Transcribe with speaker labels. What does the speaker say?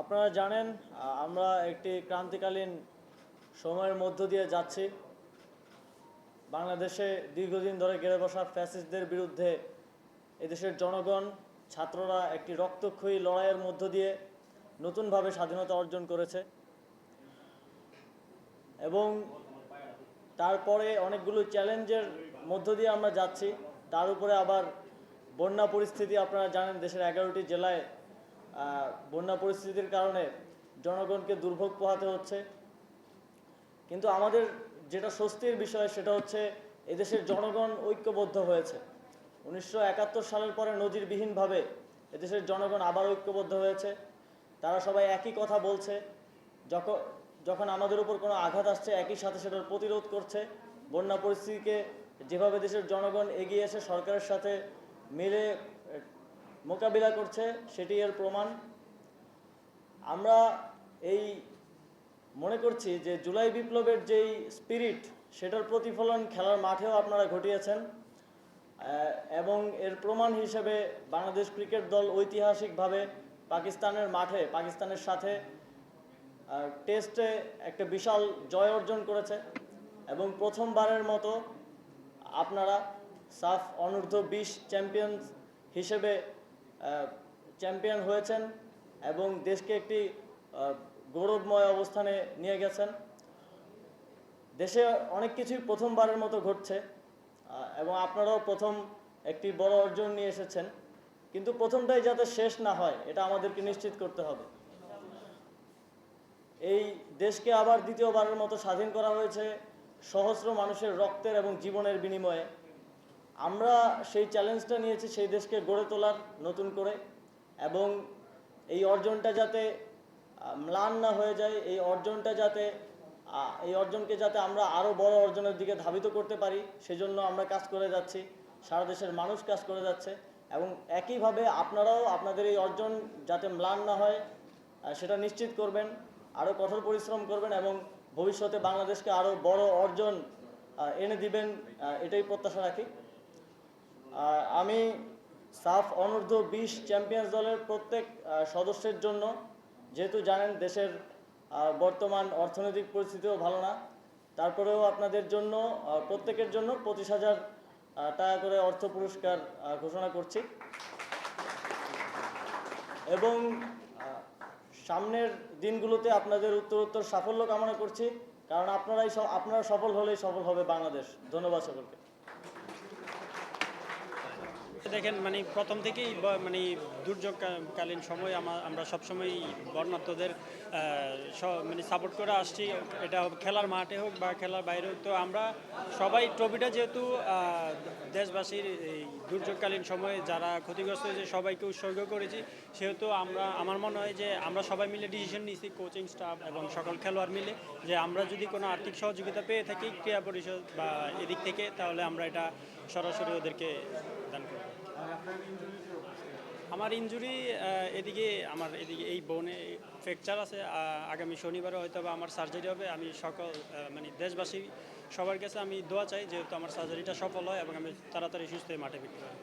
Speaker 1: আপনারা জানেন আমরা একটি ক্রান্তিকালীন সময়ের মধ্য দিয়ে যাচ্ছি। বাংলাদেশে দীর্ঘদিন ধরে গেড়ে বসা ফ্যাসিস্টদের বিরুদ্ধে এদেশের জনগণ, ছাত্ররা একটি রক্তক্ষয়ী লড়াইয়ের মধ্য দিয়ে নতুনভাবে স্বাধীনতা অর্জন করেছে। এবং তারপরে অনেকগুলো চ্যালেঞ্জের মধ্য দিয়ে আমরা যাচ্ছি। তার উপরে আবার বন্যা পরিস্থিতি, আপনারা জানেন, দেশের এগারোটি জেলায় বন্যা পরিস্থিতির কারণে জনগণকে দুর্ভোগ পোহাতে হচ্ছে। কিন্তু আমাদের যেটা স্বস্তির বিষয়, সেটা হচ্ছে এদেশের জনগণ ঐক্যবদ্ধ হয়েছে। উনিশশো একাত্তর সালের পরে নজিরবিহীনভাবে এদেশের জনগণ আবার ঐক্যবদ্ধ হয়েছে। তারা সবাই একই কথা বলছে। যখন যখন আমাদের উপর কোনো আঘাত আসছে, একই সাথে সেটার প্রতিরোধ করছে। বন্যা পরিস্থিতিকে যেভাবে দেশের জনগণ এগিয়ে এসে সরকারের সাথে মিলে মোকাবিলা করছে, সেটি এর প্রমাণ। আমরা এই মনে করছি যে জুলাই বিপ্লবের যেই স্পিরিট সেটার প্রতিফলন খেলার মাঠেও আপনারা ঘটিয়েছেন। এবং এর প্রমাণ হিসেবে বাংলাদেশ ক্রিকেট দল ঐতিহাসিকভাবে পাকিস্তানের মাঠে, পাকিস্তানের সাথে টেস্টে একটা বিশাল জয় অর্জন করেছে। এবং প্রথমবারের মতো আপনারা সাফ অনূর্ধ্ব বিশ চ্যাম্পিয়ন হিসেবে চ্যাম্পিয়ন হয়েছেন এবং দেশকে একটি গৌরবময় অবস্থানে নিয়ে গেছেন। দেশে অনেক কিছুই প্রথমবারের মতো ঘটছে এবং আপনারাও প্রথম একটি বড় অর্জন নিয়ে এসেছেন। কিন্তু প্রথমটাই যাতে শেষ না হয়, এটা আমাদেরকে নিশ্চিত করতে হবে। এই দেশকে আবার দ্বিতীয়বারের মতো স্বাধীন করা হয়েছে সহস্র মানুষের রক্তের এবং জীবনের বিনিময়ে। আমরা সেই চ্যালেঞ্জটা নিয়েছি সেই দেশকে গড়ে তোলার নতুন করে এবং এই অর্জনটা যাতে ম্লান না হয়ে যায়, এই অর্জনটা যাতে এই অর্জনকে যাতে আমরা আরও বড় অর্জনের দিকে ধাবিত করতে পারি, সেজন্য আমরা কাজ করে যাচ্ছি, সারা দেশের মানুষ কাজ করে যাচ্ছে এবং একইভাবে আপনারাও আপনাদের এই অর্জন যাতে ম্লান না হয় সেটা নিশ্চিত করবেন আরও কঠোর পরিশ্রম করবেন এবং ভবিষ্যতে বাংলাদেশকে আরও বড় অর্জন এনে দিবেন এটাই প্রত্যাশা রাখি। আমি সাফ অনূর্ধ্ব বিশ চ্যাম্পিয়ন্স দলের প্রত্যেক সদস্যের জন্য, যেহেতু জানেন দেশের বর্তমান অর্থনৈতিক পরিস্থিতিও ভালো না, তারপরেও আপনাদের জন্য প্রত্যেকের জন্য পঁচিশ হাজার টাকা করে অর্থ পুরস্কার ঘোষণা করছি। এবং সামনের দিনগুলোতে আপনাদের উত্তরোত্তর সাফল্য কামনা করছি, কারণ আপনারাই আপনারা সফল হলেই সফল হবে বাংলাদেশ। ধন্যবাদ সকলকে।
Speaker 2: দেখেন মানে প্রথম থেকেই মানে দুর্যোগকালীন সময় আমা- আমরা সবসময় বর্ণাত্মদের মানে সাপোর্ট করে আসছি। এটা খেলার মাঠে হোক বা খেলার বাইরে হোক। তো আমরা সবাই ট্রফিটা যেহেতু দেশবাসীর এই দুর্যোগকালীন সময়ে যারা ক্ষতিগ্রস্ত হয়েছে সবাইকে উৎসর্গ করেছি, সেহেতু আমরা, আমার মনে হয় যে আমরা সবাই মিলে ডিসিশন নিয়েছি কোচিং স্টাফ এবং সকল খেলোয়াড় মিলে, যে আমরা যদি কোনো আর্থিক সহযোগিতা পেয়ে থাকি, ক্রীড়া পরিষদ বা এদিক থেকে, তাহলে আমরা এটা সরাসরি ওদেরকে দান করব। আমার ইঞ্জুরি এদিকে আমার এদিকে এই বোনে ফ্র্যাকচার আছে আগামী শনিবারে হয়তো বা আমার সার্জারি হবে। আমি সকল মানে দেশবাসী সবার কাছে আমি দোয়া চাই যেহেতু আমার সার্জারিটা সফল হয় এবং আমি তাড়াতাড়ি সুস্থ হয়ে মাঠে ফিরতে পারি।